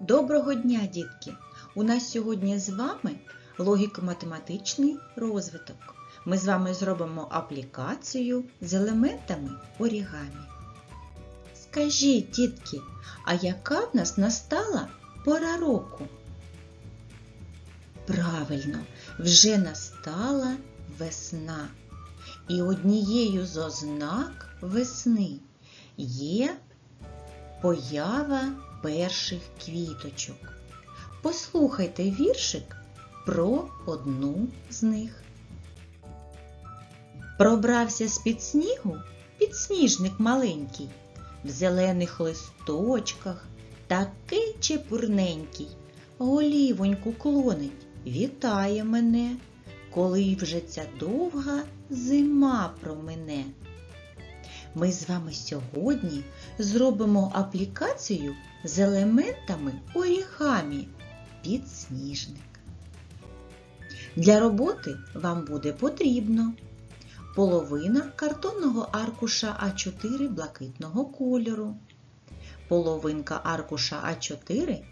Доброго дня, дітки! У нас сьогодні з вами логіко-математичний розвиток. Ми з вами зробимо аплікацію з елементами орігамі. Скажіть, дітки, а яка в нас настала пора року? Правильно, вже настала весна. І однією з ознак весни є поява перших квіточок. Послухайте віршик про одну з них. Пробрався з-під снігу підсніжник маленький, в зелених листочках такий чепурненький, голівоньку клонить, вітає мене, коли вже ця довга зима промине. Ми з вами сьогодні зробимо аплікацію з елементами орігамі підсніжник. Для роботи вам буде потрібно половина картонного аркуша А4 блакитного кольору, половинка аркуша А4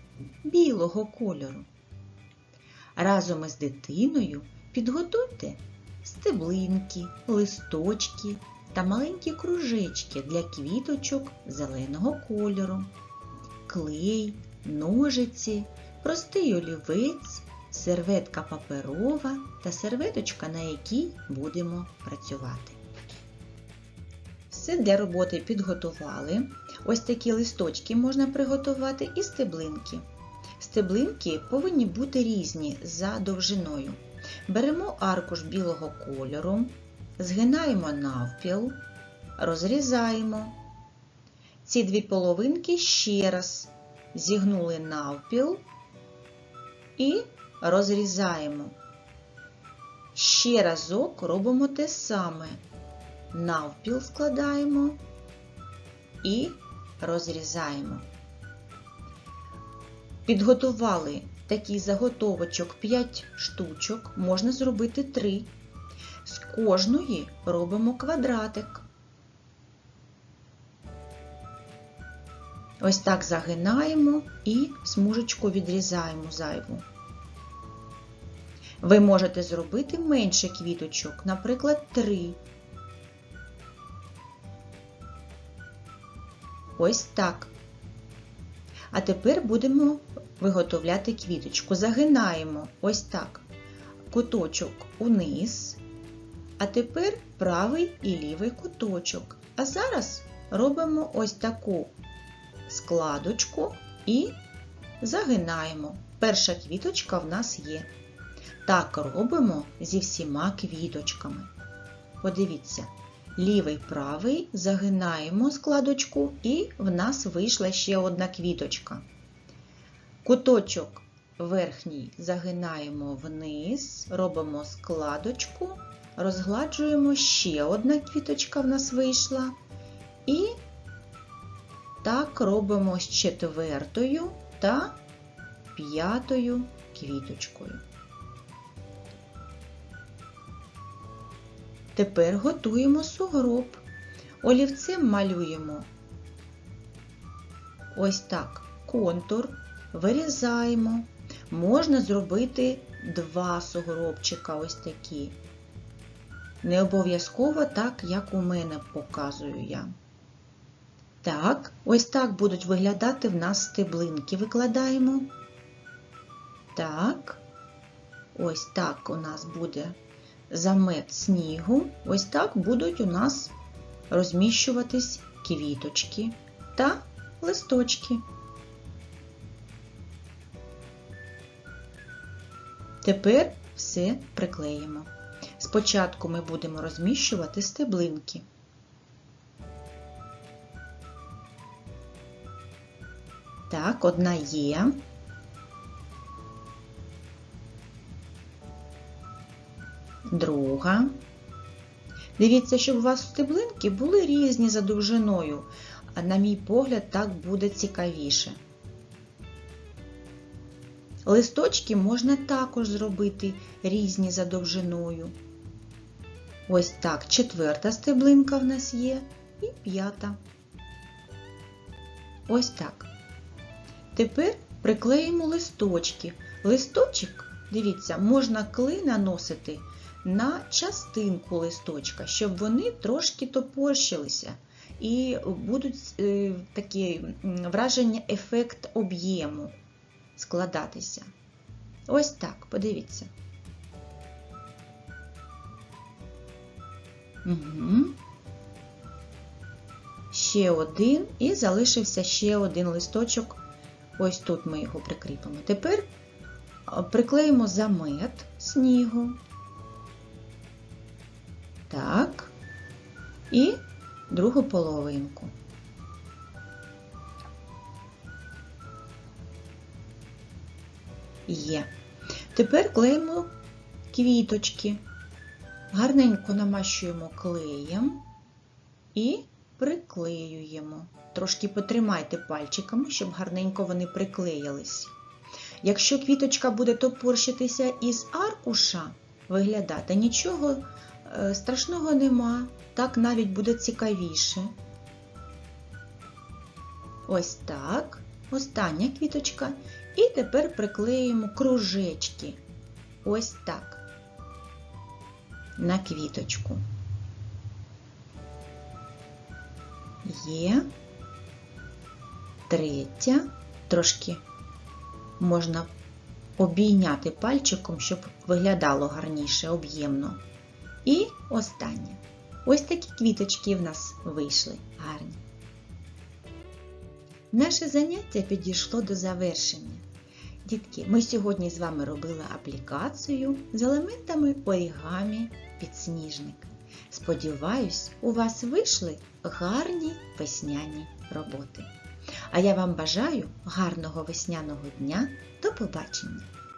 білого кольору. Разом із дитиною підготуйте стеблинки, листочки та маленькі кружечки для квіточок зеленого кольору, клей, ножиці, простий олівець, серветка паперова та серветочка, на якій будемо працювати. Все для роботи підготували. Ось такі листочки можна приготувати і стеблинки. Стеблинки повинні бути різні за довжиною. Беремо аркуш білого кольору, згинаємо навпіл, розрізаємо. Ці дві половинки ще раз зігнули навпіл і розрізаємо. Ще разок робимо те саме. Навпіл складаємо і розрізаємо. Підготували такий заготовочок 5 штучок, можна зробити 3. З кожної робимо квадратик. Ось так загинаємо і смужечку відрізаємо зайву. Ви можете зробити менше квіточок, наприклад, 3. Ось так. А тепер будемо виготовляти квіточку. Загинаємо ось так. Куточок униз. А тепер правий і лівий куточок. А зараз робимо ось таку складочку і загинаємо. Перша квіточка в нас є. Так робимо зі всіма квіточками. Подивіться, лівий правий загинаємо складочку, і в нас вийшла ще одна квіточка. Куточок верхній загинаємо вниз, робимо складочку, розгладжуємо ще одна квіточка в нас вийшла. І так робимо з четвертою та п'ятою квіточкою. Тепер готуємо сугроб. Олівцем малюємо ось так контур, вирізаємо. Можна зробити два сугробчика ось такі. Не обов'язково так, як у мене показую я. Так, ось так будуть виглядати в нас стеблинки. Викладаємо. Так, ось так у нас буде замет снігу. Ось так будуть у нас розміщуватись квіточки та листочки. Тепер все приклеїмо. Спочатку ми будемо розміщувати стеблинки. Так, одна є. Друга. Дивіться, щоб у вас стеблинки були різні за довжиною, а на мій погляд, так буде цікавіше. Листочки можна також зробити різні за довжиною. Ось так, четверта стеблинка в нас є і п'ята. Ось так. Тепер приклеїмо листочки. Листочок, дивіться, можна клей наносити на частинку листочка, щоб вони трошки топорщилися. І будуть е, такі враження, ефект об'єму складатися. Ось так, подивіться. Угу. Ще один і залишився ще один листочок. Ось тут ми його прикріпимо. Тепер приклеїмо замет снігу. Так. І другу половинку. Є. Тепер клеїмо квіточки. Гарненько намащуємо клеєм і приклеюємо. Трошки потримайте пальчиками, щоб гарненько вони приклеїлись. Якщо квіточка буде топорщитися із аркуша виглядати, нічого е, страшного нема, так навіть буде цікавіше. Ось так. Остання квіточка. І тепер приклеюємо кружечки. Ось так. На квіточку. Є. Третя. Трошки можна обійняти пальчиком, щоб виглядало гарніше, об'ємно. І останнє. Ось такі квіточки в нас вийшли гарні. Наше заняття підійшло до завершення. Дітки, ми сьогодні з вами робили аплікацію з елементами орігамі підсніжник. Сподіваюсь, у вас вийшли гарні весняні роботи. А я вам бажаю гарного весняного дня. До побачення!